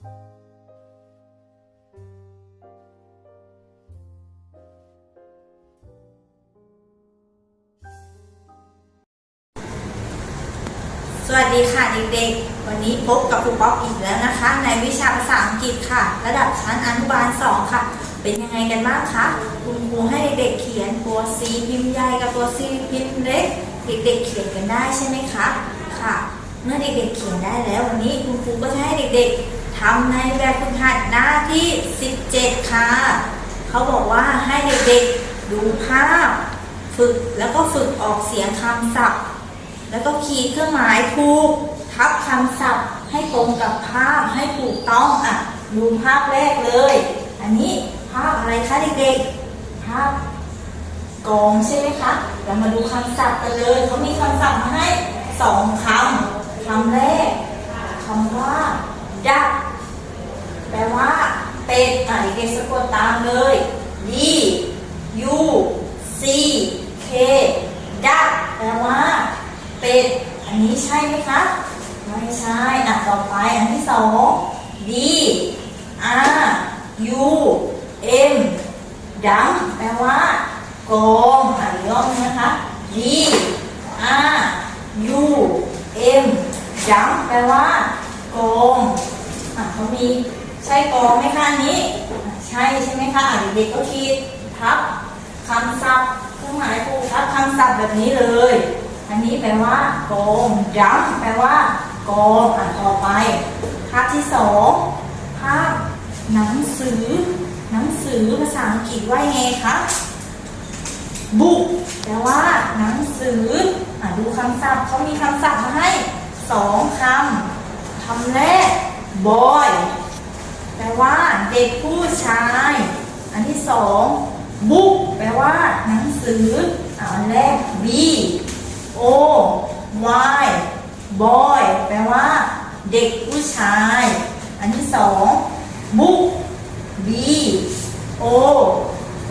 สวัสดีค่ะเด็กๆ วันนี้พบกับครูป๊อปอีกแล้วนะคะ ในวิชาภาษาอังกฤษค่ะ ระดับชั้นอนุบาล 2 ค่ะ เป็นยังไงกันบ้างคะ คุณครูให้เด็กๆเขียนตัว C พิมพ์ใหญ่กับตัว C พิมพ์เล็ก เด็กๆ เขียนกันได้ใช่ไหมคะ ค่ะ เมื่อเด็กๆเขียนได้แล้ววันนี้คุณครูก็จะให้เด็กๆ ทำในแบบฝึกหัดหน้าที่ 17 ค่ะ เขาบอกว่าให้เด็กๆดูภาพ ฝึกแล้วก็ฝึกออกเสียงคำศัพท์ แล้วก็ขีดเครื่องหมายถูก ทับคำศัพท์ ให้ตรงกับภาพให้ถูกต้องอะดูภาพแรกเลย อันนี้ภาพอะไรคะเด็กๆ ภาพกองใช่ไหมคะ เรามาดูคำศัพท์กันเลย เขามีคำศัพท์มาให้สองคำคำแรกคำว่าดักแปลว่า เป็ดอะเด็กๆสะกดตามเลย D U C K ดักแปลว่า เป็ด อันนี้ใช่ไหมคะไม่ใช่อะต่อไปอันที่สอง D R U M ดังแปลว่ากองอะอีกรอบนึงนะคะ D R U M ดังแปลว่ากองอะเขามีใช่กองไหมคะอันนี้ ใช่ใช่ไหมคะอะเด็กก็คิดทับคำศัพท์เครื่องหมายผูกทับคำศัพท์แบบนี้เลย อันนี้แปลว่าโกงดังแปลว่าโกงอะต่อไปภาพที่สองภาพหนังสือ หนังสือภาษาอังกฤษว่ายังไงคะบุกแปลว่า หนังสืออะดูคำศัพท์เขามีคำศัพท์มาให้สองคำคำแรก boy แปลว่า เด็กผู้ชาย อันที่สองบุ๊กแปลว่า หนังสืออะอันแรก b o y boy แปลว่า เด็กผู้ชาย อันที่สองบุ๊ก b o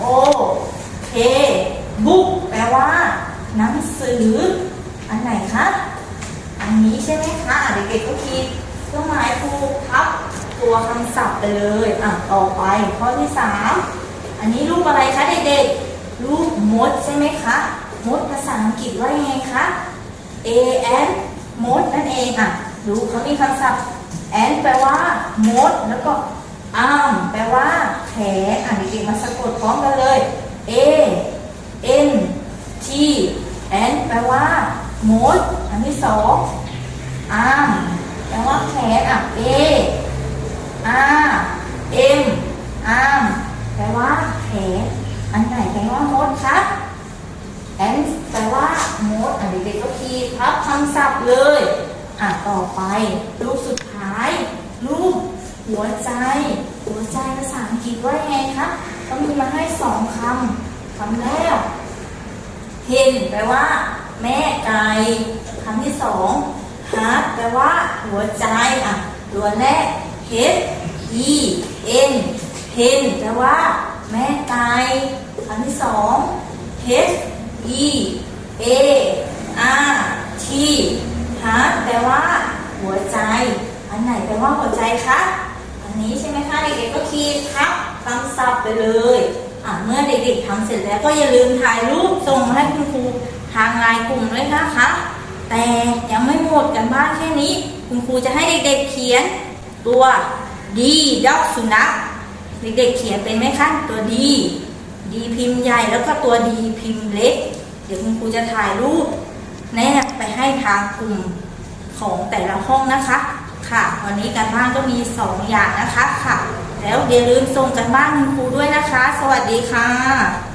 o k บุ๊กแปลว่า หนังสือ อันไหนคะ อันนี้ใช่ไหมคะอะเด็กๆก็คิดเครื่องหมายถูกทับตัวคำศัพท์ไปเลย อะ ต่อไปข้อที่สามอันนี้รูปอะไรคะเด็กๆ รูปมดใช่ไหมคะ มดภาษาอังกฤษว่ายังไงคะ a n มดนั่นเองอะดูเขามีคำศัพท์ n แปลว่ามดแล้วก็ arm แปลว่าแขนอะเด็กๆมาสะกดพร้อมกันเลย a n t n แปลว่ามดอันที่สอง arm แปลว่าแขนอะ a r m arm แปลว่าแขนอันไหนแปลว่ามดคะ n แปลว่ามดอะ เด็กๆก็คีย์พับคำศัพท์เลย อะต่อไป รูปสุดท้าย รูปหัวใจ หัวใจภาษาอังกฤษว่ายังไงคะเขามีมาให้สองคำคำแรกเห็นแปลว่า แม่ไก่คำที่สองฮาร์ดแปลว่า หัวใจอะตัวแรก H E N เห็นแปลว่า แม่ไก่คำที่สอง H E A R T ฮาร์ดแปลว่า หัวใจ อันไหนแปลว่าหัวใจคะ อันนี้ใช่ไหมคะเด็กๆก็คีย์ทับคำศัพท์ไปเลยอะเมื่อเด็กๆทำเสร็จแล้วก็อย่าลืมถ่ายรูปส่งให้คุณครูทางไลน์กลุ่มด้วยนะคะ แต่ยังไม่หมดกันบ้านแค่นี้ คุณครูจะให้เด็กๆเขียนตัวดีด็อกสุนัขเด็กๆเขียนเป็นไหมคะตัวดีดีพิมพ์ใหญ่แล้วก็ตัวดีพิมพ์เล็ก เดี๋ยวคุณครูจะถ่ายรูป แนบไปให้ทางกลุ่มของแต่ละห้องนะคะ ค่ะ วันนี้การบ้านก็มีสองอย่างนะคะค่ะ แล้วอย่าลืมส่งกันบ้านคุณครูด้วยนะคะ สวัสดีค่ะ